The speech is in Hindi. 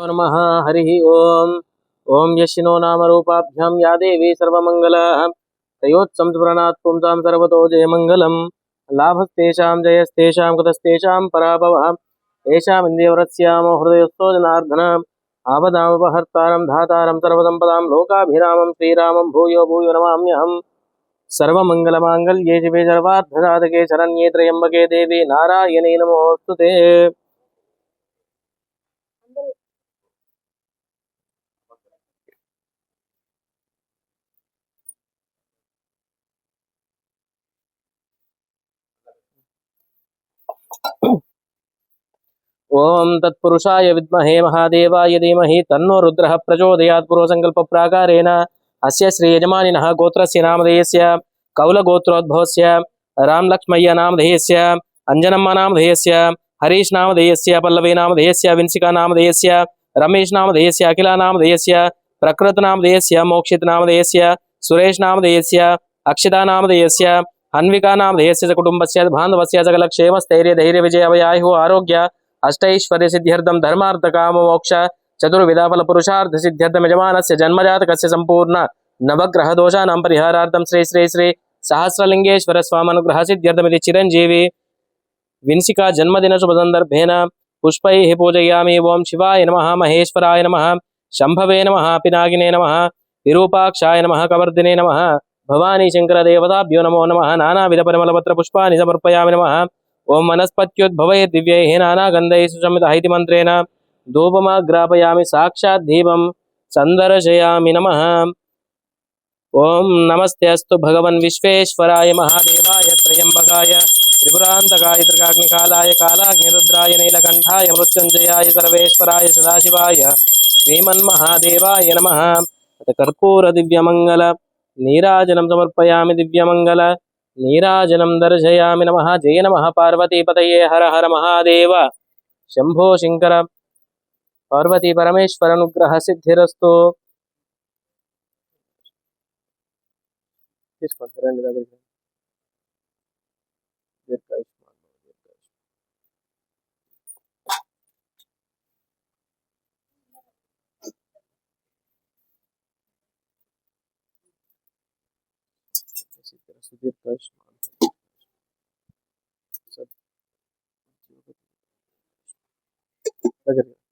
नमः, हरिः ओम्। ॐ यशिनो नामरूपाभ्यां या देवी सर्वमङ्गलाः तयोत्संस्मरणात् पुंसां सर्वतो जयमङ्गलं लाभस्तेषां, जयस्तेषां, कृतस्तेषां पराभवः येषामिन्द्रियवरस्यामो हृदयस्थो जनार्दन आपदामपहर्तारं, धातारं, सर्वसम्पदां, लोकाभिरामं, श्रीरामं, भूयो भूयो नमाम्यहम्। सर्वमङ्गलमाङ्गल्ये शिवे सर्वार्थसाधके, शरण्ये त्र्यम्बके देवी नारायणे नमोऽस्तु ते। ॐ तत्पुरुषाय विद्महे महादेवाय धीमहि तन्नो रुद्रः प्रचोदयात् पूर्वसङ्कल्पप्राकारेण अस्य श्रीयजमानिनः गोत्रस्य नामधेयस्य कौलगोत्रोद्भवस्य रामलक्ष्मय्य नामधेयस्य अञ्जनम्म नामधेयस्य हरीश नामधेयस्य पल्लवी नामधेयस्य विंसिका नामधेयस्य रमेश नामधेयस्य अखिला नामधेयस्य प्रकृत नामधेयस्य मोक्षित नामधेयस्य सुरेश नामधेयस्य अक्षिता नामधेयस्य हन्विका नामधेयस्य च कुटुम्बस्य बान्धवस्य सकलक्षेमस्थैर्यधैर्यविजयावयायुः आरोग्य अष्टैश्वर्य सिद्ध्यर्थम धर्मार्थ काम मोक्ष चतुर्विधा फल पुरुषार्थ सिद्ध्यर्थम यजमानस्य जन्मजातकस्य संपूर्ण नवग्रह दोषाणां परिहारार्थं श्री श्री श्री सहस्रलिंगेश्वर स्वामनुग्रह सिद्ध्यर्थमिति चिरञ्जीवी विंसिका जन्मदिन शुभ संदर्भेन पुष्पैः पूजयामि। ओम शिवाय नमः, महेश्वराय नमः, शंभवे नमः पिनाकिने नमः, विरूपाक्षाय नमः, कवर्दिने नमः, भवानी शंकर देवताभ्यो नमो नमः नानाविध परिमलपत्र पुष्पाणि समर्पयामि नमः। ఓం వనస్పత్యుద్భవై దివ్యై నానాగంధై సుశమిత హైతి మంత్రేణ. ధూపమాగ్రాపయామి సాక్షాత్ దీపం సందర్శయామి నమ. ఓం నమస్తే అస్తు భగవన్ విశ్వేశ్వరాయ మహాదేవాయ త్రయంబకాయ. త్రిపురాంతకాయ త్రికాగ్నికాలాయ కాలాగ్నిరుద్రాయ నీలకంఠాయ మృత్యుంజయాయ సర్వేశ్వరాయ సదాశివాయ శ్రీమన్మహాదేవాయ నమ. అత కర్పూర దివ్యమంగళ. నీరాజనం సమర్పయామి దివ్యమంగళ. नीराजनं दर्शयामि नमः जय नमः पार्वतीपतये हर हर महादेव शम्भो शङ्कर पार्वतीपरमेश्वरनुग्रह सिद्धिरस्तु తీసుకోండి రండి దగ్గరికి મિત્ર સુધીર કશ વગેરે